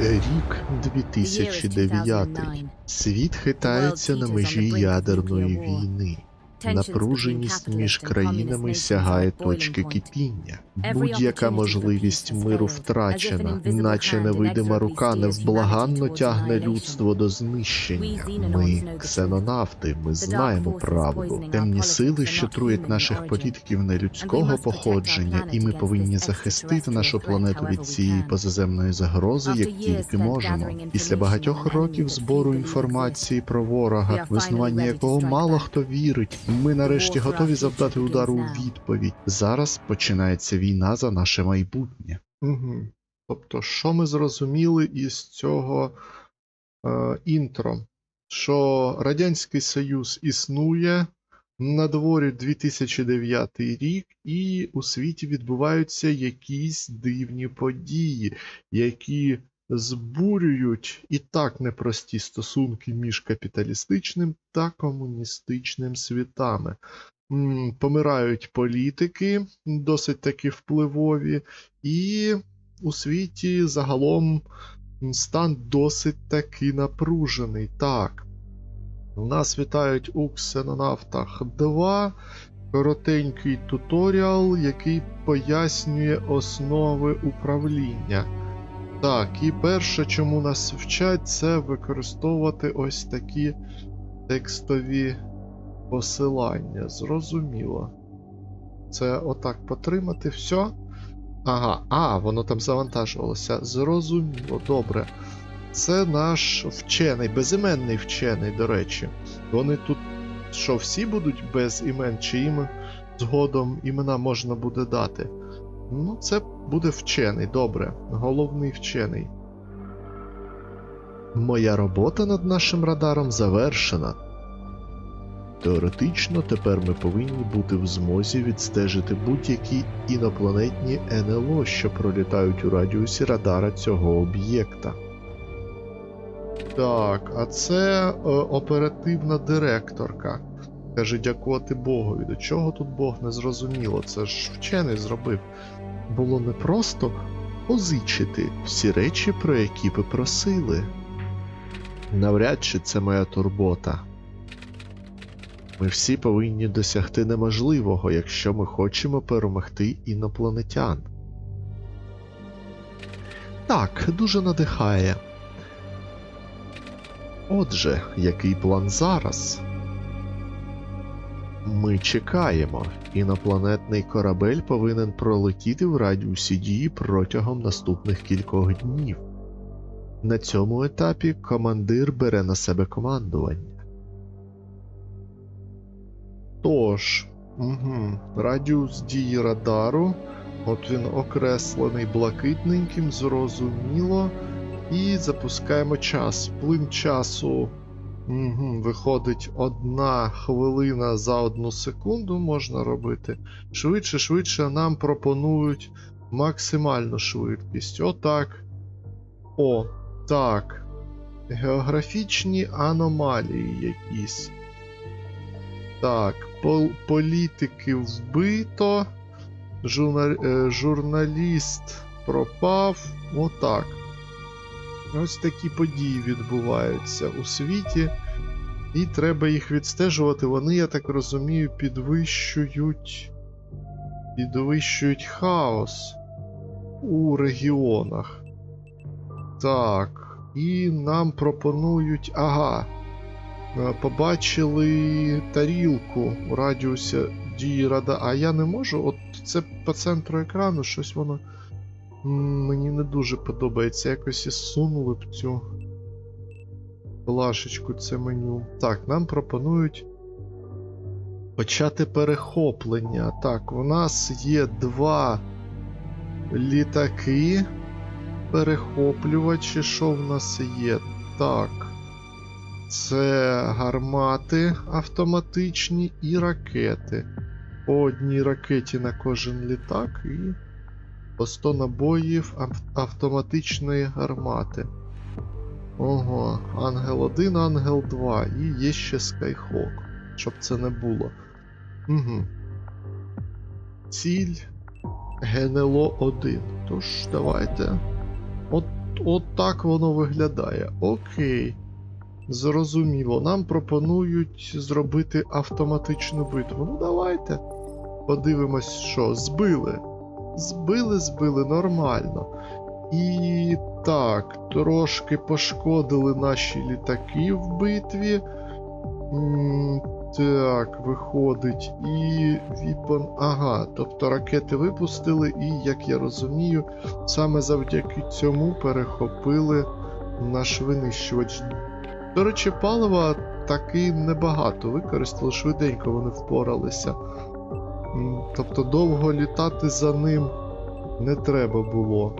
Рік 2009. Світ хитається на межі ядерної війни. Напруженість між країнами сягає точки кипіння. Будь-яка можливість миру втрачена, наче невидима рука невблаганно тягне людство до знищення. Ми ксенонавти, ми знаємо правду. Темні сили, що труять наших політиків нелюдського походження, і ми повинні захистити нашу планету від цієї позаземної загрози, як тільки можемо. Після багатьох років збору інформації про ворога, в існування якого мало хто вірить, ми нарешті готові завдати удару у відповідь. Зараз починається війна за наше майбутнє. Угу. Тобто, що ми зрозуміли із цього е, інтро? Що Радянський Союз існує, на дворі 2009 рік, і у світі відбуваються якісь дивні події, які збурюють і так непрості стосунки між капіталістичним та комуністичним світами. Помирають політики, досить таки впливові, і у світі загалом стан досить таки напружений. Так. Нас вітають у Ксенонавтах 2. Коротенький туторіал, який пояснює основи управління. Так, і перше, чому нас вчать, це використовувати ось такі текстові посилання. Зрозуміло. Це отак потримати, все. Ага, а, воно там завантажувалося. Зрозуміло, добре. Це наш вчений, безіменний вчений, до речі. Вони тут що, всі будуть без імен, чи їм згодом імена можна буде дати? Ну, це буде вчений, добре. Головний вчений. Моя робота над нашим радаром завершена. Теоретично тепер ми повинні бути в змозі відстежити будь-які інопланетні НЛО, що пролітають у радіусі радара цього об'єкта. Так, а це е, оперативна директорка. Каже, дякувати Богові. До чого тут Бог не зрозуміло? Це ж вчений зробив. Було непросто позичити всі речі, про які ви просили. Навряд чи це моя турбота. Ми всі повинні досягти неможливого, якщо ми хочемо перемогти інопланетян. Так, дуже надихає. Отже, який план зараз? Ми чекаємо. Інопланетний корабель повинен пролетіти в радіусі дії протягом наступних кількох днів. На цьому етапі командир бере на себе командування. Тож, угу, радіус дії радару. От він окреслений блакитненьким, зрозуміло. І запускаємо час. Плин часу угу, виходить одна хвилина за одну секунду можна робити. Швидше, швидше нам пропонують максимальну швидкість. Отак. О, так. Географічні аномалії якісь. Так, пол політики вбито. Е, журналіст пропав. Отак. Ось такі події відбуваються у світі, і треба їх відстежувати. Вони, я так розумію, підвищують. Підвищують хаос у регіонах. Так. І нам пропонують. Ага. е, Побачили тарілку у радіусі дії рада. А я не можу. От це по центру екрану щось воно. Мені не дуже подобається. Якось і сунули б цю плашечку, це меню. Так, нам пропонують почати перехоплення. Так, у нас є два літаки. Перехоплювачі. Що в нас є? Так. Це гармати автоматичні і ракети. По одній ракеті на кожен літак і по 100 набоїв автоматичної гармати. Ого, Ангел 1, Ангел 2 і є ще Skyhawk, щоб це не було. Угу. Ціль ГНЛО 1. Тож, давайте. От от так воно виглядає. Окей. Зрозуміло. Нам пропонують зробити автоматичну битву. Ну давайте. Подивимось, що. Збили. Збили, збили, нормально. І так, трошки пошкодили наші літаки в битві. Так, виходить. І Віпон. Ага, тобто ракети випустили, і, як я розумію, саме завдяки цьому перехопили наш винищувач. До речі, палива таки небагато використали, швиденько вони впоралися. Тобто довго літати за ним не треба було.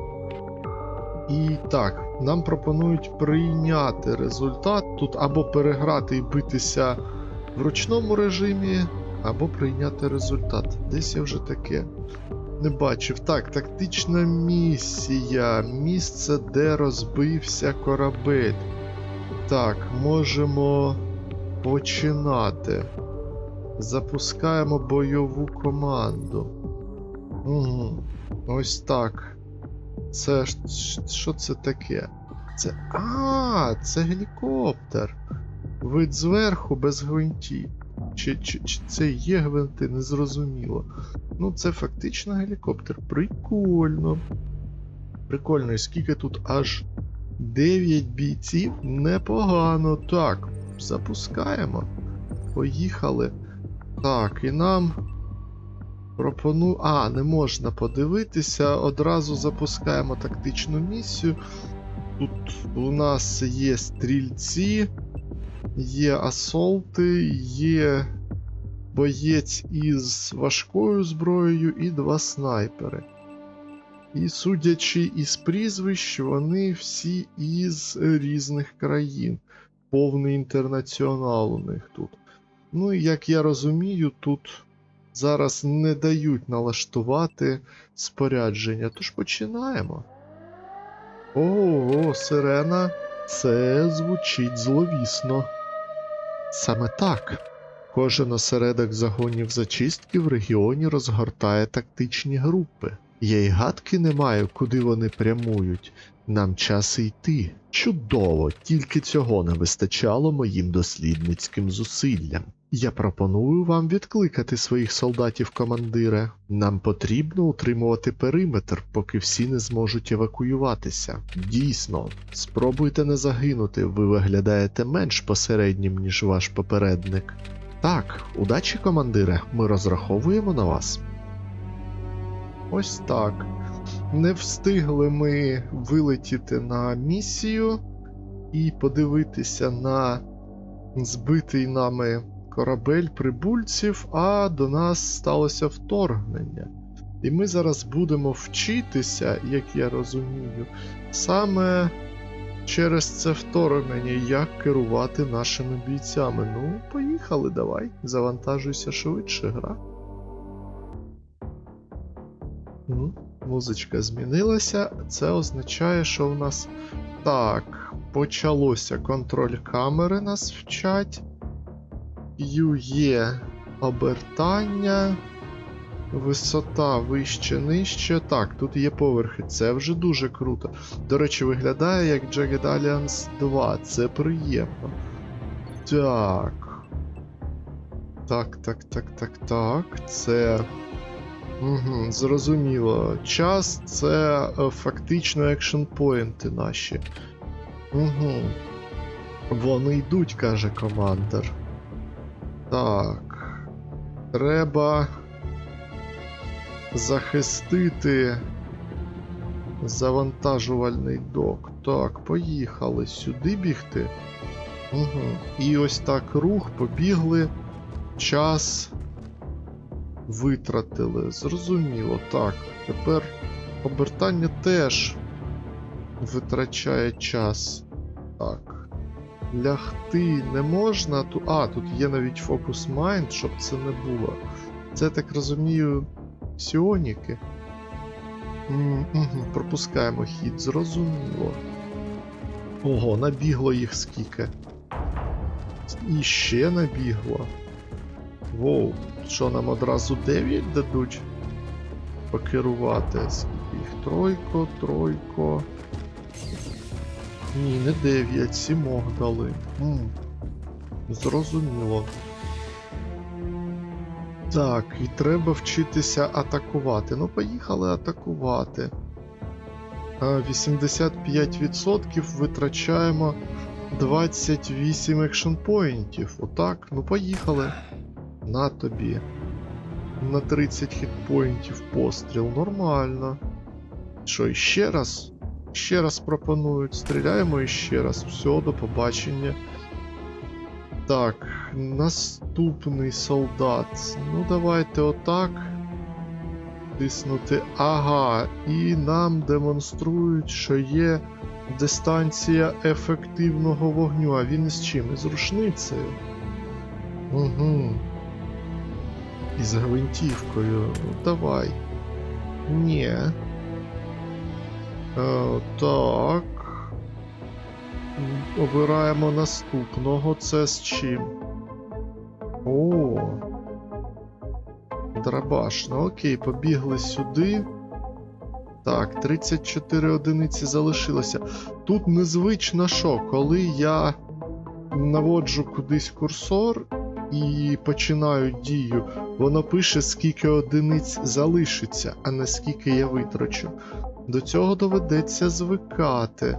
І так, нам пропонують прийняти результат тут або переграти і битися в ручному режимі, або прийняти результат. Десь я вже таке не бачив. Так, тактична місія. Місце, де розбився корабель. Так, можемо починати. Запускаємо бойову команду. Угу. Ось так. Це що це таке? Це. А, це гелікоптер. Вид зверху без гвинтів. Чи, чи, чи це є гвинти, незрозуміло. Ну, це фактично гелікоптер. Прикольно. Прикольно, і скільки тут аж 9 бійців? Непогано. Так, запускаємо. Поїхали. Так, і нам пропоную. А, не можна подивитися. Одразу запускаємо тактичну місію. Тут у нас є стрільці, є асолти, є боєць із важкою зброєю і два снайпери. І судячи із прізвищ, вони всі із різних країн. Повний інтернаціонал у них тут. Ну і як я розумію, тут зараз не дають налаштувати спорядження. Тож починаємо. Ого, сирена. Це звучить зловісно. Саме так. Кожен осередок загонів зачистки в регіоні розгортає тактичні групи. Я й гадки не маю, куди вони прямують. Нам час йти. Чудово, тільки цього не вистачало моїм дослідницьким зусиллям. Я пропоную вам відкликати своїх солдатів, командире. Нам потрібно утримувати периметр, поки всі не зможуть евакуюватися. Дійсно, спробуйте не загинути, ви виглядаєте менш посереднім, ніж ваш попередник. Так, удачі, командире, ми розраховуємо на вас. Ось так. Не встигли ми вилетіти на місію і подивитися на збитий нами корабель прибульців, а до нас сталося вторгнення. І ми зараз будемо вчитися, як я розумію, саме через це вторгнення, як керувати нашими бійцями. Ну, поїхали, давай, завантажуйся швидше, гра. Ну, музичка змінилася. Це означає, що в нас так, почалося контроль камери нас вчать. Є обертання. Висота вище нижче. Так, тут є поверхи, це вже дуже круто. До речі, виглядає як Jagged Alliance 2, це приємно. Так. Так, так, так, так, так. Це. Угу, зрозуміло. Час це е, фактично екшн-поінти наші. Угу. Вони йдуть, каже командир. Так. Треба захистити завантажувальний док. Так, поїхали сюди бігти. Угу. І ось так рух, побігли. Час витратили. Зрозуміло, так. Тепер обертання теж витрачає час. Так. Лягти не можна. Ту... А, тут є навіть фокус Mind, щоб це не було. Це, так розумію, Сіоніки. М, Угу, пропускаємо хід, зрозуміло. Ого, набігло їх скільки. І ще набігло. Воу, що нам одразу 9 дадуть покерувати? Скільки їх? Тройко, тройко. Ні, не 9, сімох дали. М. Зрозуміло. Так, і треба вчитися атакувати. Ну, поїхали атакувати. 85% витрачаємо 28 екшн поінтів. Отак, ну поїхали. На тобі. На 30 хітпоінтів постріл. Нормально. Що, іще раз? Ще раз пропонують. Стріляємо іще раз. Все, до побачення. Так, наступний солдат. Ну, давайте отак. Тиснути. Ага, і нам демонструють, що є дистанція ефективного вогню. А він із чим? Із рушницею. Угу. Із гвинтівкою. Ну, давай. Ні. Е, так. Обираємо наступного. Це з чим? О. Драбаш. Ну окей, побігли сюди. Так, 34 одиниці залишилося. Тут незвично що, коли я наводжу кудись курсор і починаю дію, воно пише, скільки одиниць залишиться, а не скільки я витрачу. До цього доведеться звикати.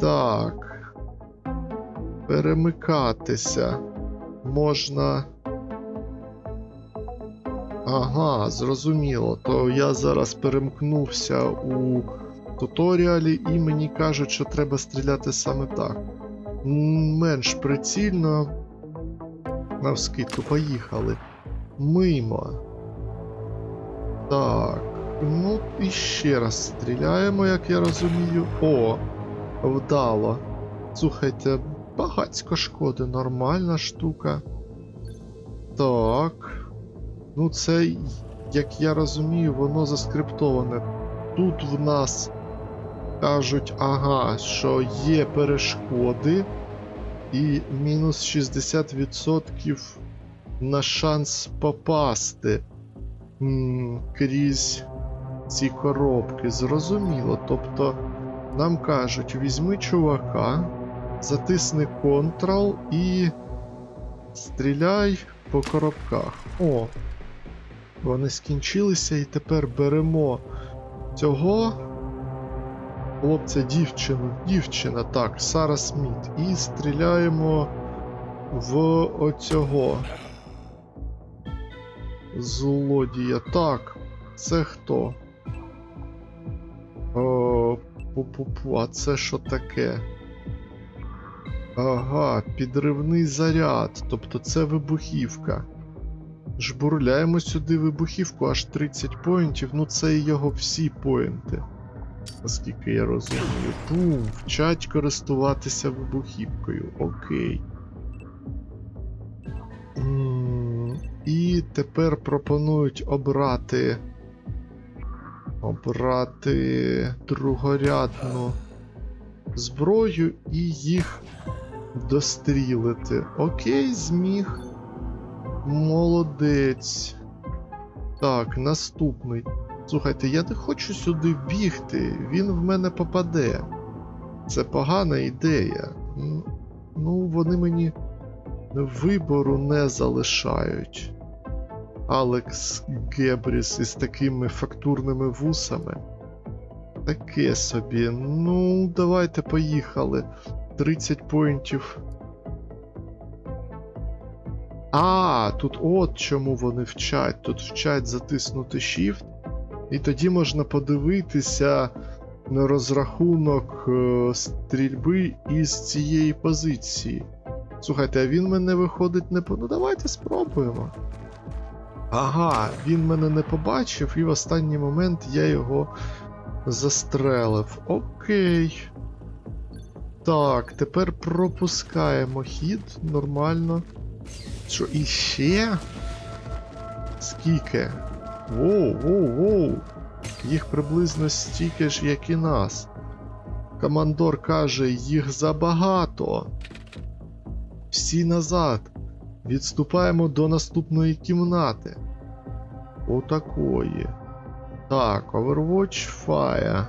Так. Перемикатися. Можна. Ага, зрозуміло. То я зараз перемкнувся у туторіалі, і мені кажуть, що треба стріляти саме так. Менш прицільно. Навскидку, поїхали. Мимо. Так. Ну, і ще раз стріляємо, як я розумію. О, вдало. Слухайте, багацько шкоди, нормальна штука. Так. Ну, це, як я розумію, воно заскриптоване. Тут в нас кажуть, ага, що є перешкоди, і мінус 60% на шанс попасти м, крізь ці коробки. Зрозуміло. Тобто нам кажуть, візьми чувака, затисни Ctrl і стріляй по коробках. О, вони скінчилися, і тепер беремо цього хлопця, дівчину, дівчина, так, Сара Сміт, і стріляємо в оцього злодія. Так, це хто? Пу-пу-пу, а це що таке? Ага, підривний заряд, тобто це вибухівка. Жбурляємо сюди вибухівку аж 30 поінтів, ну це і його всі поінти. Наскільки я розумію. Бум, вчать користуватися вибухівкою. Окей. І тепер пропонують обрати. Обрати другорядну зброю і їх дострілити. Окей, зміг. Молодець. Так, наступний. Слухайте, я не хочу сюди бігти, він в мене попаде. Це погана ідея. Ну, вони мені вибору не залишають. Алекс Гебріс із такими фактурними вусами. Таке собі. Ну, давайте поїхали. 30 поінтів. А, тут от чому вони вчать. Тут вчать затиснути Shift. І тоді можна подивитися на розрахунок е, стрільби із цієї позиції. Слухайте, а він мене виходить не по. Ну давайте спробуємо. Ага, він мене не побачив, і в останній момент я його застрелив. Окей. Так, тепер пропускаємо хід нормально. Що іще? Скільки? Воу, воу, воу. Їх приблизно стільки ж, як і нас. Командор каже, їх забагато. Всі назад. Відступаємо до наступної кімнати. Отакої. Так, Overwatch Fire.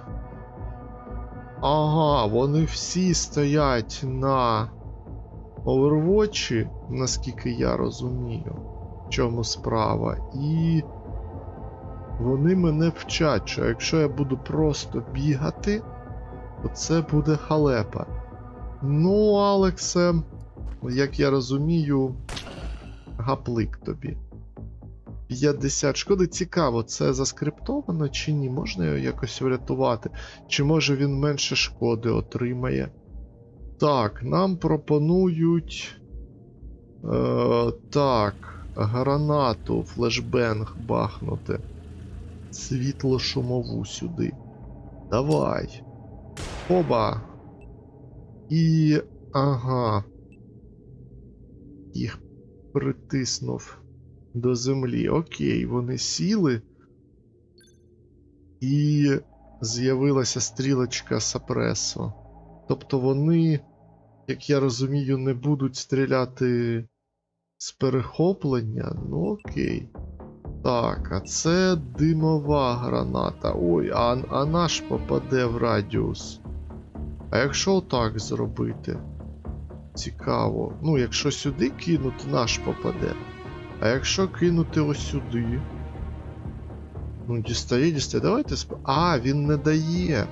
Ага, вони всі стоять на Overwatch, наскільки я розумію, в чому справа. І вони мене вчать, що якщо я буду просто бігати, то це буде халепа. Ну, Алексе, як я розумію, гаплик тобі. 50 шкоди цікаво, це заскриптовано чи ні? Можна його якось врятувати? Чи може він менше шкоди отримає? Так, нам пропонують. Е, так, гранату, флешбенг бахнути. Світло шумову сюди. Давай. Оба. І. Ага. Їх притиснув до землі. Окей, вони сіли. І з'явилася стрілочка сапресо. Тобто вони, як я розумію, не будуть стріляти з перехоплення. Ну окей. Так, а це димова граната. Ой, а, а наш попаде в радіус. А якщо так зробити? Цікаво. Ну, якщо сюди кинути, наш попаде. А якщо кинути ось сюди. Ну, дістає, дістає. Давайте сп... А, він не дає.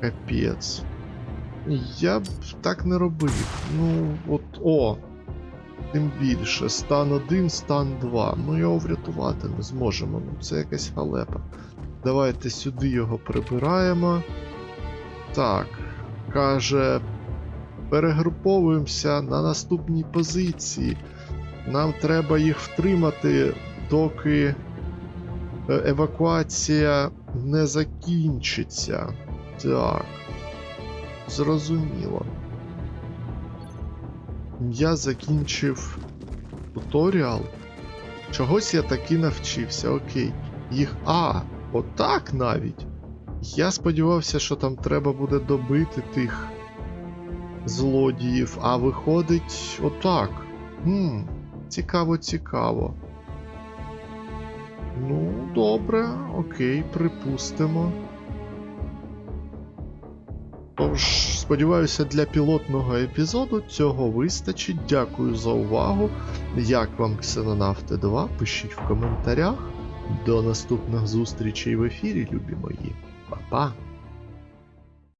Капець. Я б так не робив. Ну, от о. Тим більше. Стан 1, стан 2. Ми його врятувати не зможемо. Ну, це якась халепа. Давайте сюди його прибираємо. Так. Каже. Перегруповуємося на наступній позиції. Нам треба їх втримати, доки е, евакуація не закінчиться. Так. Зрозуміло. Я закінчив туторіал. Чогось я таки навчився, окей. Їх. А, отак навіть. Я сподівався, що там треба буде добити тих злодіїв, а виходить отак. Хм, цікаво, цікаво. Ну, добре, окей, припустимо. Тож, сподіваюся, для пілотного епізоду цього вистачить. Дякую за увагу. Як вам Ксенонавти 2? Пишіть в коментарях. До наступних зустрічей в ефірі, любі мої. Па-па!